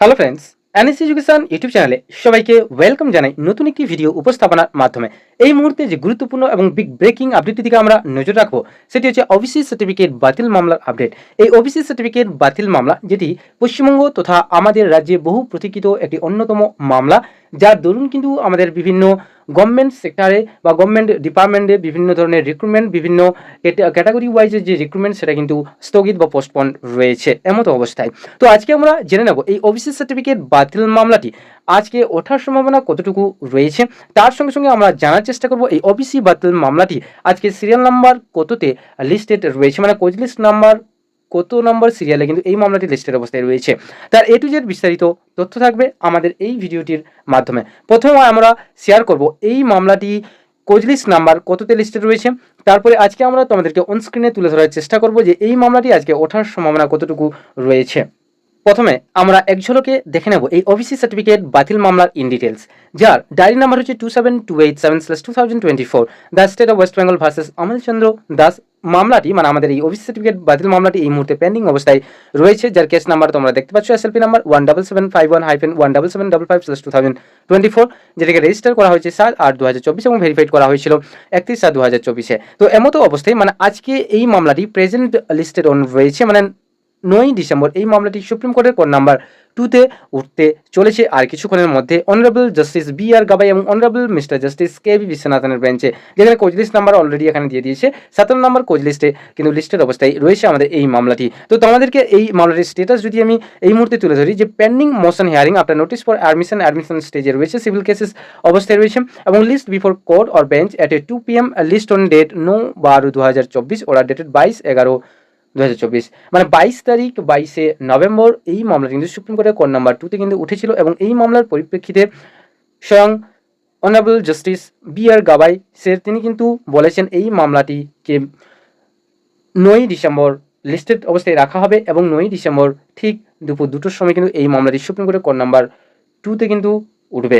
Hello friends NS education YouTube চ্যানেলে সবাইকে welcome জানাই নতুন একটি ভিডিও উপস্থাপনার মাধ্যমে। এই মুহূর্তে যে গুরুত্বপূর্ণ এবং বিগ ব্রেকিং আপডেটটি দিকে আমরা নজর রাখব, সেটি হচ্ছে ওবিসি সার্টিফিকেট বাতিল মামলার আপডেট এই ওবিসি সার্টিফিকেট বাতিল মামলা, যেটি পশ্চিমবঙ্গ তথা আমাদের রাজ্যে বহু প্রতীক্ষিত একটি অন্যতম মামলা, যার দরুন কিন্তু আমাদের বিভিন্ন গভর্নমেন্ট সেক্টরে বা গভর্নমেন্ট ডিপার্টমেন্টে বিভিন্ন ধরনের রিক্রুটমেন্ট বিভিন্ন ক্যাটাগরি ওয়াইজের যে রিক্রুটমেন্ট সেটা কিন্তু স্থগিত বা পোস্টপন রয়েছে এমতো অবস্থায়। তো আজকে আমরা জেনে নেব এই ওবিসি সার্টিফিকেট বাতিল মামলাটি আজকে ওঠার সম্ভাবনা কতটুকু রয়েছে। তার সঙ্গে সঙ্গে আমরা জানার চেষ্টা করব এই ওবিসি বাতিল মামলাটি আজকে সিরিয়াল নাম্বার কততে লিস্টেড রয়েছে মানে কোচ লিস্ট নাম্বার কত নম্বর সিরিয়ালে কিন্তু এই মামলাটি লিস্টের অবস্থায় রয়েছে। তার এ টু জেড বিস্তারিত তথ্য থাকবে আমাদের এই ভিডিওটির মাধ্যমে। প্রথমে আমরা শেয়ার করব এই মামলাটি কোজলিস্ট নাম্বার কততে লিস্টে রয়েছে। তারপরে আজকে আমরা তোমাদেরকে অনস্ক্রিনে তুলে ধরার চেষ্টা করব যে এই মামলাটি আজকে ওঠার সম্ভাবনা কতটুকু রয়েছে। প্রথমে আমরা এক দেখে নেব এই ওবিসি সার্টিফিকেট বাতিল মামলার ইন ডিটেলস যার ডায়েরি নাম্বার হচ্ছে two seven two eight seven slash two thousand twenty four the state of West Bengal versus Amalchandra Das মামলাটি মানে আমাদের এই ওবিসি সার্টিফিকেট বাতিল মামলাটি এই মুহূর্তে পেন্ডিং অবস্থায় রয়েছে, যার কেস নাম্বার তোমরা দেখতে পাচ্ছ SLP number one double seven five one hyphen one double seven double five slash two thousand twenty four যেটাকে রেজিস্টার করা হয়েছে সাত আট দু হাজার চব্বিশ এবং ভেরিফাইড করা হয়েছিল একত্রিশ সাত দু হাজার চব্বিশে। তো এমতো অবস্থায় মানে আজকে এই মামলাটি প্রেজেন্ট লিস্টেড অন রয়েছে মানে নয়ই ডিসেম্বর এই মামলাটি সুপ্রিম কোর্টের কোর্ট নাম্বার টুতে উঠতে চলেছে। আর কিছুক্ষণের মধ্যে honourable justice B R Gavai এবং honourable mister justice K V বিশ্বনাথনের বেঞ্চে যেখানে কোচ লিস্ট নাম্বার অলরেডি এখানে দিয়ে দিয়েছে, সাতান্ন নম্বর কোচ লিস্টে কিন্তু লিস্টের অবস্থায় রয়েছে আমাদের এই মামলাটি। তো তোমাদেরকে এই মামলাটির স্টেটাস যদি আমি এই মুহূর্তে তুলে ধরি যে পেন্ডিং মোশন হিয়ারিং আপনার নোটিস ফর অ্যাডমিশন অ্যাডমিশন স্টেজে রয়েছে সিভিল কেসেস অবস্থায় রয়েছে এবং list before court or bench at a two P M list on date no বারো দু হাজার চব্বিশ ওরা ডেটেড বাইশ এগারো দু হাজার চব্বিশ। মানে বাইশ তারিখ বাইশে নভেম্বর এই মামলা কিন্তু সুপ্রিম কোর্টের কোর্ট নাম্বার টুতে কিন্তু উঠেছিল এবং এই মামলার পরিপ্রেক্ষিতে স্বয়ং honourable justice B R Gavai sir তিনি কিন্তু বলেছেন এই মামলাটিকে নয়ই ডিসেম্বর লিস্টেড অবস্থায় রাখা হবে এবং নয়ই ডিসেম্বর ঠিক দুপুর দুটোর সময় কিন্তু এই মামলাটি সুপ্রিম কোর্টের কোর্ট নাম্বার টুতে কিন্তু উঠবে।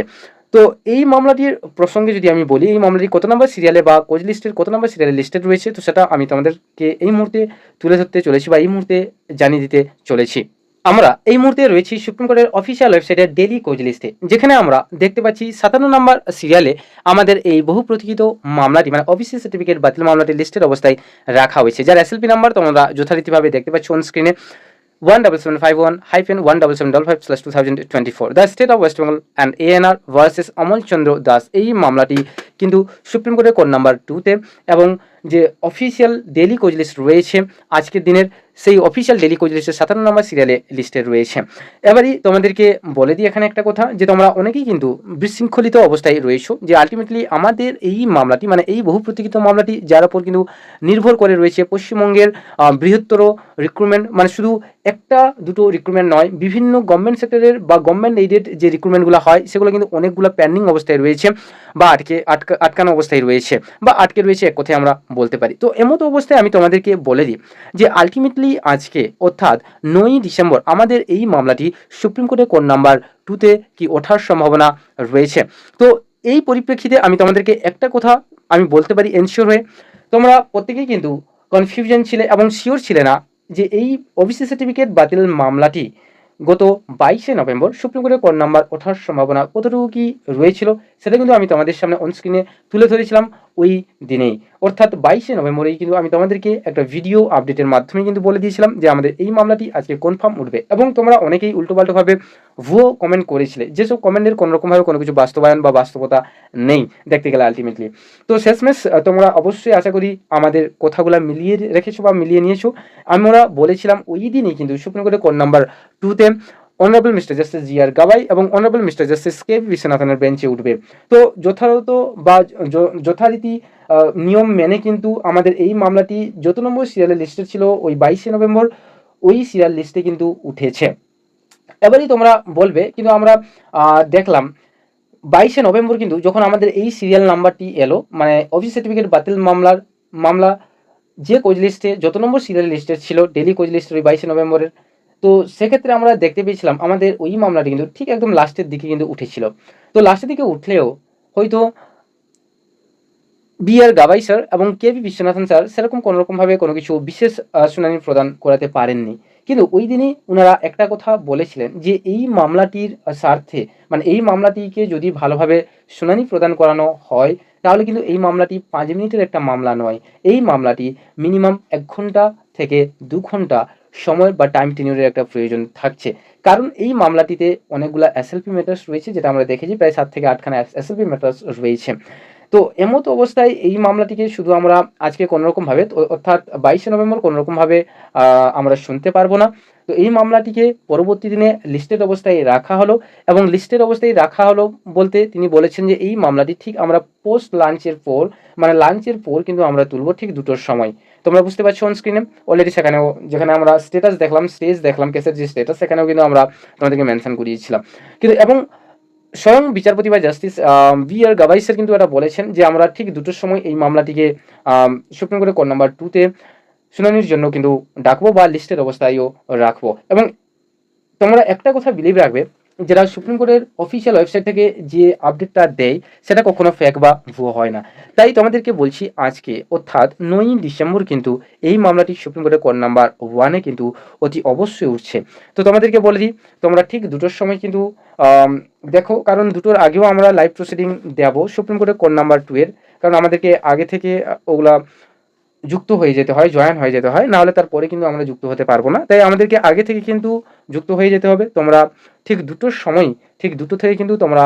তো এই মামলাটির প্রসঙ্গে যদি আমি বলি, এই মামলাটি কত নম্বর সিরিয়ালে বা কোচ লিস্টের কত নম্বর সিরিয়ালে লিস্টেড রয়েছে, তো সেটা আমি তোমাদেরকে এই মুহূর্তে তুলে ধরতে চলেছি বা এই মুহূর্তে জানিয়ে দিতে চলেছি। আমরা এই মুহূর্তে রয়েছি সুপ্রিম কোর্টের অফিসিয়াল ওয়েবসাইটের ডেলি কোচ লিস্টে যেখানে আমরা দেখতে পাচ্ছি সাতান্ন নম্বর সিরিয়ালে আমাদের এই বহু প্রতীক্ষিত মামলাটি মানে অফিসিয়াল সার্টিফিকেট বাতিল মামলাটি লিস্টের অবস্থায় রাখা হয়েছে। যার এসএলপি নাম্বার তোমরা যথারীতিভাবে দেখতে পাচ্ছ অন স্ক্রিনে 1771-1775-2024 the state of West Bengal and ANR versus Amalchandra Das এই মামলাটি কিন্তু সুপ্রিম কোর্টের কোর্ট নাম্বার টুতে এবং যে অফিসিয়াল ডেলি কোচ লিস্ট রয়েছে, আজকের দিনের সেই অফিসিয়াল ডেলি কোচ লিস্টের সাতান্ন নম্বর সিরিয়ালে লিস্টে রয়েছে। এবারই তোমাদেরকে বলে দিই এখানে একটা কথা, যে তোমরা অনেকেই কিন্তু বিশৃঙ্খলিত অবস্থায় রয়েছো, যে আলটিমেটলি আমাদের এই মামলাটি মানে এই বহু প্রতীক্ষিত মামলাটি, যার উপর কিন্তু নির্ভর করে রয়েছে পশ্চিমবঙ্গের বৃহত্তর রিক্রুটমেন্ট মানে শুধু একটা, দুটো রিক্রুটমেন্ট নয়, বিভিন্ন গভর্নমেন্ট সেক্টরের বা গভর্নমেন্ট এইডেড যে রিক্রুটমেন্টগুলো হয়, সেগুলো কিন্তু অনেকগুলো পেন্ডিং অবস্থায় রয়েছে বা আটকে, আটকা, আটকানো অবস্থায় রয়েছে। বা আটকে রয়েছে এক কথায় আমরা বলতে পারি। তো এমতো অবস্থায় আমি তোমাদেরকে বলে দিই যে আলটিমেটলি আজকে অর্থাৎ নয়ই ডিসেম্বর আমাদের এই মামলাটি সুপ্রিম কোর্টের কোন নাম্বার টুতে কি ওঠার সম্ভাবনা রয়েছে। তো এই পরিপ্রেক্ষিতে আমি তোমাদেরকে একটা কথা আমি বলতে পারি এনশিওর হয়ে, তোমরা প্রত্যেকেই কিন্তু কনফিউশন ছিলে এবং শিওর ছিলে না যে এই ওবিসি সার্টিফিকেট বাতিল মামলাটি গত বাইশে নভেম্বর সুপ্রিম কোর্ট নাম্বার ওঠার সম্ভাবনা কতটুকু কি রয়েছিল সেটা কিন্তু আমি তোমাদের সামনে অন স্ক্রিনে তুলে ধরেছিলাম ওই দিনেই। অর্থাৎ বাইশে নভেম্বরেই কিন্তু আমি তোমাদেরকে একটা ভিডিও আপডেটের মাধ্যমে কিন্তু বলে দিয়েছিলাম যে আমাদের এই মামলাটি আজকে কনফার্ম উঠবে এবং তোমরা অনেকেই উল্টোপাল্টোভাবে ভুয়ো কমেন্ট করেছিলে যেসব কমেন্টের কোনোরকমভাবে কোনো কিছু বাস্তবায়ন বা বাস্তবতা নেই দেখতে গেলে আলটিমেটলি তো শেষমেশ তোমরা অবশ্যই আশা করি আমাদের কথাগুলো মিলিয়ে রেখেছো বা মিলিয়ে নিয়েছো। আমরা বলেছিলাম ওই দিনই কিন্তু সুপ্রিম কোর্টের কোর্ট নাম্বার টুতে honourable mister justice G R Gavai এবং অনারেবল মিস্টার জাস্টিস কে বিশ্বনাথনের বেঞ্চে উঠবে। তো যথাযথ বা যথারীতি নিয়ম মেনে কিন্তু আমাদের এই মামলাটি যত নম্বর সিরিয়ালে লিস্টেড ছিল ওই বাইশে নভেম্বর, ওই সিরিয়াল লিস্টে কিন্তু উঠেছে। এবারই তোমরা বলবে, কিন্তু আমরা দেখলাম, বাইশে নভেম্বর কিন্তু যখন আমাদের এই সিরিয়াল নাম্বারটি এলো মানে অফিস সার্টিফিকেট বাতিল মামলার মামলা, যে কোচ লিস্টে যত নম্বর সিরিয়াল লিস্টে ছিল ডেলি কোচ লিস্টের ওই বাইশে নভেম্বরের তো সেক্ষেত্রে আমরা দেখতে পেয়েছিলাম আমাদের ওই মামলাটি কিন্তু ঠিক একদম লাস্টের দিকে কিন্তু উঠেছিল। তো লাস্টের দিকে উঠলেও হয়তো বি আর গাবাই স্যার এবং কে বি বিশ্বনাথন স্যার সেরকম কোনো রকমভাবে কোনো কিছু বিশেষ শুনানি প্রদান করাতে পারেননি। কিন্তু ওই দিনই ওনারা একটা কথা বলেছিলেন যে এই মামলাটির স্বার্থে মানে এই মামলাটিকে যদি ভালোভাবে শুনানি প্রদান করানো হয়, তাহলে কিন্তু এই মামলাটি পাঁচ মিনিটের একটা মামলা নয়। এই মামলাটি মিনিমাম এক ঘণ্টা থেকে দু ঘণ্টা সময় বা টাইম টেনিউরের একটা প্রয়োজন থাকছে। কারণ এই মামলাটিতে অনেকগুলো এসএলপি ম্যাটার্স রয়েছে, যেটা আমরা দেখেছি, প্রায় সাত থেকে আটখানা এসএলপি ম্যাটার্স রয়েছে। তো এমত অবস্থায় এই মামলাটিকে শুধু আমরা আজকে কোনোরকমভাবে অর্থাৎ বাইশে নভেম্বর কোনোরকমভাবে আমরা শুনতে পারব না। তো এই মামলাটিকে পরবর্তী দিনে লিস্টেড অবস্থায় রাখা হলো এবং লিস্টেড অবস্থায় রাখা হলো বলতে তিনি বলেছেন যে এই মামলাটি ঠিক আমরা পোস্ট লাঞ্চের পর মানে লাঞ্চের পর কিন্তু আমরা তুলব ঠিক দুটোর সময়। তোমরা বুঝতে পারছ অন স্ক্রিনে অলরেডি সেখানেও, যেখানে আমরা স্টেটাস দেখলাম স্টেজ দেখলাম কেসের যে স্টেটাস সেখানেও কিন্তু আমরা তোমাদেরকে মেনশন করিয়েছিলাম। কিন্তু এবং স্বয়ং বিচারপতি বা জাস্টিস বি আর গাভাইসের কিন্তু এটা বলেছেন যে আমরা ঠিক দুটোর সময় এই মামলাটিকে সুপ্রিম কোর্টের কোর্ট নাম্বার টুতে শুনানির জন্য কিন্তু ডাকবো বা লিস্টের অবস্থায়ও রাখব। এবং তোমরা একটা কথা বিলিভ রাখবে যেটা সুপ্রিম কোর্টের অফিসিয়াল ওয়েবসাইট থেকে যে আপডেটটা দেয়, সেটা কখনো ফেক বা ভুয়ো হয় না। তাই তোমাদেরকে বলছি আজকে, অর্থাৎ নয়ই ডিসেম্বর কিন্তু এই মামলাটি সুপ্রিম কোর্টের কোর্ট নাম্বার ওয়ানে কিন্তু অতি অবশ্যই উঠছে। তো তোমাদেরকে বলে দিই, তোমরা ঠিক দুটোর সময় কিন্তু দেখো, কারণ দুটোর আগেও আমরা লাইভ প্রসিডিং দেব সুপ্রিম কোর্টের কোর্ট নাম্বার টু এর। কারণ আমাদেরকে আগে থেকে ওগুলা যুক্ত হয়ে যেতে হয় জয়েন হয়ে যেতে হয়, নাহলে তারপরে কিন্তু আমরা যুক্ত হতে পারব না। তাই আমাদেরকে আগে থেকে কিন্তু যুক্ত হয়ে যেতে হবে। তোমরা ঠিক দুটোর সময়, ঠিক দুটো থেকে কিন্তু তোমরা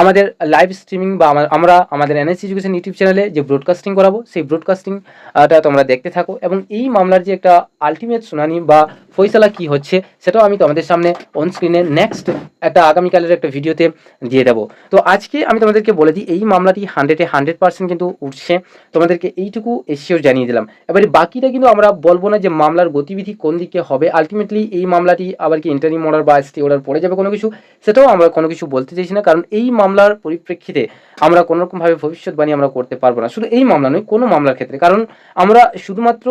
আমাদের লাইভ স্ট্রিমিং বা আমরা আমাদের এনএস এডুকেশন ইউটিউব চ্যানেলে যে ব্রডকাস্টিং করাবো, সেই ব্রডকাস্টিংটা তোমরা দেখতে থাকো। এবং এই মামলার যে একটা আলটিমেট শুনানি বা ফয়সালা কি হচ্ছে, সেটাও আমি তোমাদের সামনে অন স্ক্রিনে নেক্সট একটা আগামীকালের একটা ভিডিওতে দিয়ে দেবো। তো আজকে আমি তোমাদেরকে বলে দিই, এই মামলাটি হান্ড্রেডে হান্ড্রেড পার্সেন্ট কিন্তু উঠছে। তোমাদেরকে এইটুকু এসিও জানিয়ে দিলাম। এবারে বাকিটা কিন্তু আমরা বলব না যে মামলার গতিবিধি কোন দিকে হবে। আলটিমেটলি এই মামলাটি আবার কি ইন্টারিম অর্ডার বা স্টে অর্ডার পড়ে যাবে কোনো কিছু, সেটাও আমরা কোনো কিছু বলতে চাইছি না। কারণ এই মামলার পরিপ্রেক্ষিতে আমরা কোনো রকমভাবে ভবিষ্যৎবাণী আমরা করতে পারব না। শুধু এই মামলা নয়, কোনো মামলার ক্ষেত্রে। কারণ আমরা শুধুমাত্র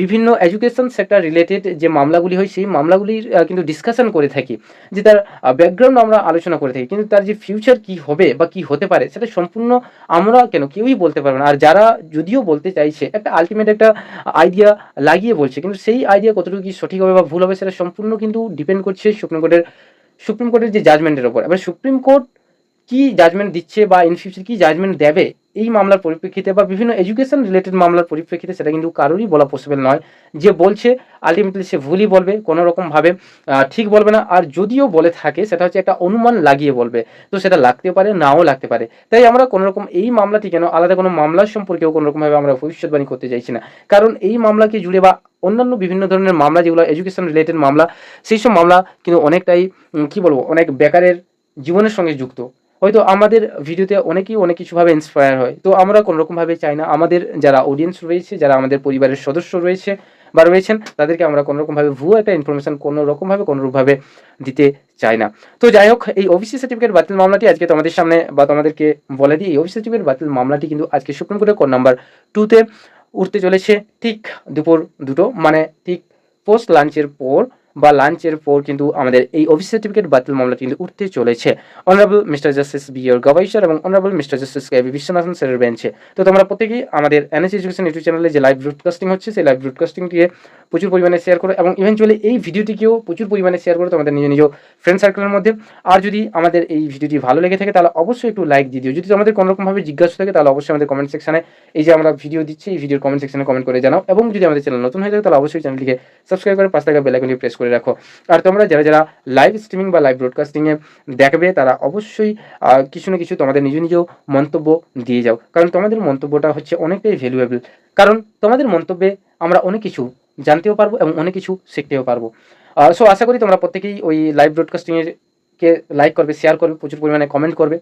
বিভিন্ন এডুকেশন সেক্টর রিলেটেড যে মামলাগুলি হয়, সেই মামলাগুলির কিন্তু ডিসকাশন করে থাকি। যে তার ব্যাকগ্রাউন্ড আমরা আলোচনা করে থাকি। কিন্তু তার যে ফিউচার কি হবে বা কি হতে পারে, সেটা সম্পূর্ণ আমরা কেন কেউই বলতে পারবে না। আর যারা যদিও বলতে চাইছে, একটা আলটিমেট একটা আইডিয়া লাগিয়ে বলছে, কিন্তু সেই আইডিয়া কতটুকু কি সঠিক হবে বা ভুল হবে, সেটা সম্পূর্ণ কিন্তু ডিপেন্ড করছে সুপ্রিম কোর্টের সুপ্রিম কোর্টের যে জাজমেন্টের ওপর এবার সুপ্রিম কোর্ট কি জাজমেন্ট দিচ্ছে বা ইন ফিউচার কি জাজমেন্ট দেবে এই মামলার পরিপ্রেক্ষিতে বা বিভিন্ন এডুকেশন রিলেটেড মামলার পরিপ্রেক্ষিতে সেটা কিন্তু কারোরই বলা পসিবল নয়। যে বলছে আলটিমেটলি সে ভুলই বলবে কোনো রকমভাবে ঠিক বলবে না। আর যদিও বলে থাকে, সেটা হচ্ছে একটা অনুমান লাগিয়ে বলবে। তো সেটা লাগতে পারে, নাও লাগতে পারে। তাই আমরা কোনো রকম এই মামলাটি কেন, আলাদা কোনো মামলার সম্পর্কেও কোনো রকমভাবে আমরা ভবিষ্যৎবাণী করতে চাইছি না। কারণ এই মামলাকে জুড়ে বা অন্যান্য বিভিন্ন ধরনের মামলা, যেগুলো এডুকেশন রিলেটেড মামলা, সেই সব মামলা কিন্তু অনেকটাই কি বলব, অনেক বেকারের জীবনের সঙ্গে যুক্ত। হয়তো আমাদের ভিডিওতে অনেকেই অনেক কিছুভাবে ইন্সপায়ার হয়। তো আমরা কোনো রকমভাবে চাই না, আমাদের যারা অডিয়েন্স রয়েছে, যারা আমাদের পরিবারের সদস্য রয়েছে বা রয়েছেন, তাদেরকে আমরা কোনো রকমভাবে ভুয়ো একটা ইনফরমেশন কোনো রকমভাবে কোনোরূপভাবে দিতে চাই না। তো যাই হোক, এই ওবিসি সার্টিফিকেট বাতিল মামলাটি আজকে তোমাদের সামনে বা তোমাদেরকে বলে দিই, এই ওবিসি সার্টিফিকেট বাতিল মামলাটি কিন্তু আজকে সুপ্রিম কোর্টের কোর্ট নাম্বার টুতে উঠতে চলেছে, ঠিক দুপুর দুটো মানে ঠিক পোস্ট লাঞ্চের পর। বা লাঞ্চের পর কিন্তু আমাদের এই অফিস সার্টিফিকেট বাতিল মামলা কিন্তু উঠতে চলেছে। Honourable mister justice B R Gavai sir এবং honourable mister justice K Viswanathan স্যারের বেঞ্চে তো তোমরা প্রত্যেকেই আমাদের এনএস এডুকেশন ইউটিউব চ্যানেলে যে লাইভ ব্রডকাস্টিং হচ্ছে, সেই লাইভ ব্রডকাস্টিংটিকে প্রচুর পরিমাণে শেয়ার করো এবং ইভেনচুয়ালি এই ভিডিওটিকেও প্রচুর পরিমাণে শেয়ার করো তোমাদের নিজ নিজ ফ্রেন্ড সার্কেলের মধ্যে। আর যদি আমাদের এই ভিডিওটি ভালো লেগে থাকে, তাহলে অবশ্যই একটু লাইক দিয়ে দিও। যদি তোমাদের কোনো রকমভাবে জিজ্ঞাসা থাকে, তাহলে অবশ্যই আমাদের কমেন্ট সেকশনে এই যে আমরা ভিডিও দিচ্ছি, এই ভিডিওর কমেন্ট সেকশনে কমেন্ট করে জানাও। এবং যদি আমাদের চ্যানেল নতুন হয়ে থাকে, তাহলে অবশ্যই চ্যানেলটিকে সাবস্ক্রাইব করে পাঁচ টাকা বেলাইকনটি প্রেস করে রাখো। আর তোমরা যারা যারা লাইভ স্ট্রিমিং বা লাইভ ব্রডকাস্টিংয়ে দেখবে, তারা অবশ্যই কিছু না কিছু তোমাদের নিজ নিজ মন্তব্য দিয়ে যাও। কারণ তোমাদের মন্তব্যটা হচ্ছে অনেকটাই ভ্যালুয়েবল কারণ তোমাদের মন্তব্যে আমরা অনেক কিছু জানতেও পারব এবং অনেক কিছু শিখতেও পারব। সো আশা করি তোমরা প্রত্যেকেই ওই লাইভ ব্রডকাস্টিংয়ের কে লাইক করবে শেয়ার করবে, প্রচুর পরিমাণে কমেন্ট করবে।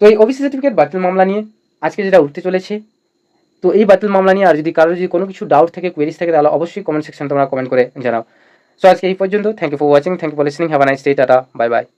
তো এই ওবিসি সার্টিফিকেট বাতিল মামলা নিয়ে আজকে যেটা উঠতে চলেছে, তো এই বাতিল মামলা নিয়ে আর যদি কারোর যদি কোনো কিছু ডাউট থাকে কোয়েরিজ থাকে, তাহলে অবশ্যই কমেন্ট সেকশন তোমরা কমেন্ট করে জানাও। সো আজকে এই পর্যন্ত thank you for watching thank you for listening have a nice day tata bye bye